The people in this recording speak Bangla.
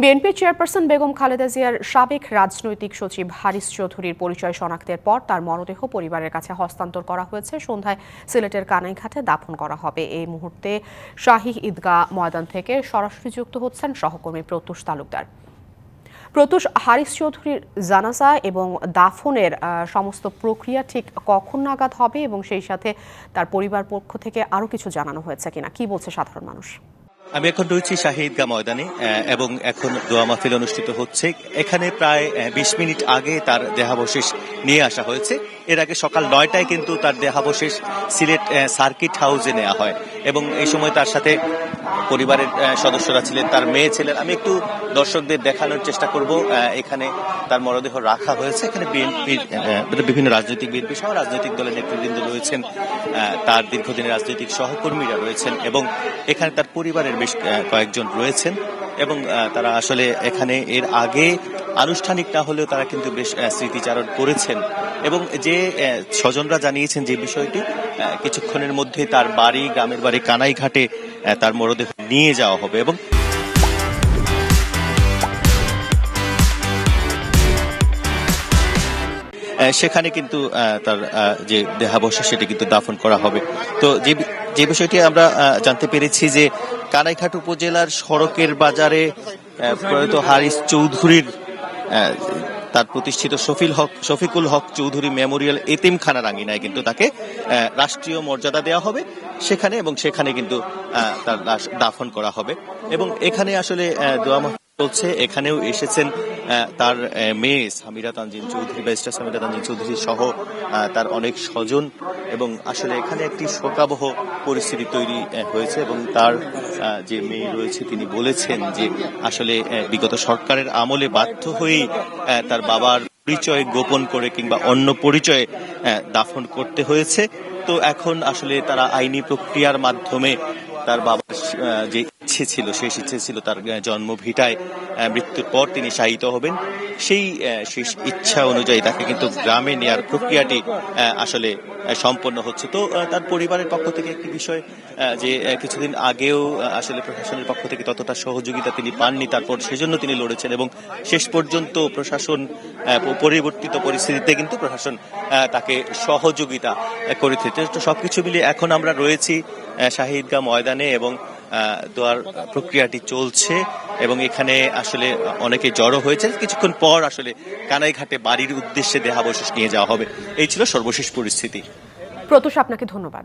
বিএনপি চেয়ারপারসন বেগম খালেদা জিয়ার সাবেক রাজনৈতিক সচিব হারিস চৌধুরীর পরিচয় শনাক্তের পর তার মরদেহ পরিবারের কাছে হস্তান্তর করা হয়েছে। সন্ধ্যায় সিলেটের কানাইঘাটে দাফন করা হবে। এই মুহূর্তে শাহী ঈদগাহ ময়দান থেকে সরাসরি যুক্ত হচ্ছেন সহকর্মী প্রত্যুষ তালুকদার। প্রত্যুষ, হারিস চৌধুরীর জানাজা এবং দাফনের সমস্ত প্রক্রিয়া ঠিক কখন নাগাদ হবে এবং সেই সাথে তার পরিবার পক্ষ থেকে আরও কিছু জানানো হয়েছে কিনা? কি বলছে সাধারণ মানুষ? আমি এখন রয়েছি শাহিদগা ময়দানে এবং এখন দোয়া মাহফিল অনুষ্ঠিত হচ্ছে। এখানে প্রায় বিশ মিনিট আগে তার দেহাবশেষ নিয়ে আসা হয়েছে। এর আগে সকাল নয়টায় কিন্তু তার দেহাবশেষ সিলেট সার্কিট হাউসে নেওয়া হয় এবং এই সময় তার সাথে পরিবারের সদস্যরা ছিলেন, তার মেয়ে ছিলেন। আমি একটু দর্শকদের দেখানোর চেষ্টা করব এখানে তার মরদেহ রাখা হয়েছে। এখানে বিএনপির বিভিন্ন রাজনৈতিক বিএনপি সহ রাজনৈতিক দলের নেতৃবৃন্দ রয়েছেন তার দীর্ঘদিনের রাজনৈতিক সহকর্মীরা রয়েছেন এবং এখানে তার পরিবারের বেশ কয়েকজন রয়েছেন এবং তারা আসলে এখানে এর আগে আনুষ্ঠানিক না হলেও তারা কিন্তু বেশ স্মৃতিচারণ করেছেন। এবং যে স্বজনরা জানিয়েছেন যে বিষয়টি কিছুক্ষণের মধ্যে তার বাড়ি, গ্রামের বাড়ি কানাইঘাটে তার মরদেহ নিয়ে যাওয়া হবে এবং সেখানে কিন্তু তার যে দেহাবশেষ সেটি কিন্তু দাফন করা হবে। তো যে যে বিষয়টি আমরা জানতে পেরেছি যে কানাইঘাট উপজেলার সড়কের বাজারে প্রয়াত হারিস চৌধুরীর তার প্রতিষ্ঠিত শফিল হক, শফিকুল হক চৌধুরী মেমোরিয়াল এতিম খানা রাঙ্গিনায় কিন্তু তাকে রাষ্ট্রীয় মর্যাদা দেওয়া হবে সেখানে এবং সেখানে কিন্তু তার দাফন করা হবে। এবং এখানে আসলে দোয়া চলছে। এখানেও এসেছেন তার মেয়ে সামিরা তানজিন চৌধুরী ব্যারিস্টার সামিরা তানজিন চৌধুরী সহ তার অনেক স্বজন। এবং আসলে এখানে একটি শোকাবহ পরিস্থিতি তৈরি হয়েছে এবং তার যে মেয়ে রয়েছে তিনি বলেছেন যে আসলে বিগত সরকারের আমলে বাধ্য হয়েই তার বাবার পরিচয় গোপন করে কিংবা অন্য পরিচয়ে দাফন করতে হয়েছে। তো এখন আসলে তারা আইনি প্রক্রিয়ার মাধ্যমে তার বাবার যে ইচ্ছে ছিল, শেষ ইচ্ছে ছিল তার জন্মভিটায় মৃত্যুর পর তিনি শায়িত হবেন। সেই শেষ ইচ্ছা অনুযায়ী তাকে কিন্তু গ্রামে নেয়ার প্রক্রিয়াটি আসলে সম্পন্ন হচ্ছে। তো তার পরিবারের পক্ষ থেকে একটি বিষয় যে কিছুদিন আগেও আসলে প্রশাসনের পক্ষ থেকে ততটা সহযোগিতা তিনি পাননি, তারপর সেজন্য তিনি লড়েছেন এবং শেষ পর্যন্ত প্রশাসন পরিবর্তিত পরিস্থিতিতে কিন্তু প্রশাসন তাকে সহযোগিতা করে থেকে তো সবকিছু মিলিয়ে এখন আমরা রয়েছি শাহিদগা ময়দানে এবং দোয়ার প্রক্রিয়াটি চলছে এবং এখানে আসলে অনেকে জড়ো হয়েছে কিছুক্ষণ পর আসলে কানাইঘাটে বাড়ির উদ্দেশ্যে দেহাবশেষ নিয়ে যাওয়া হবে। এই ছিল সর্বশেষ পরিস্থিতি। প্রতোষ, আপনাকে ধন্যবাদ।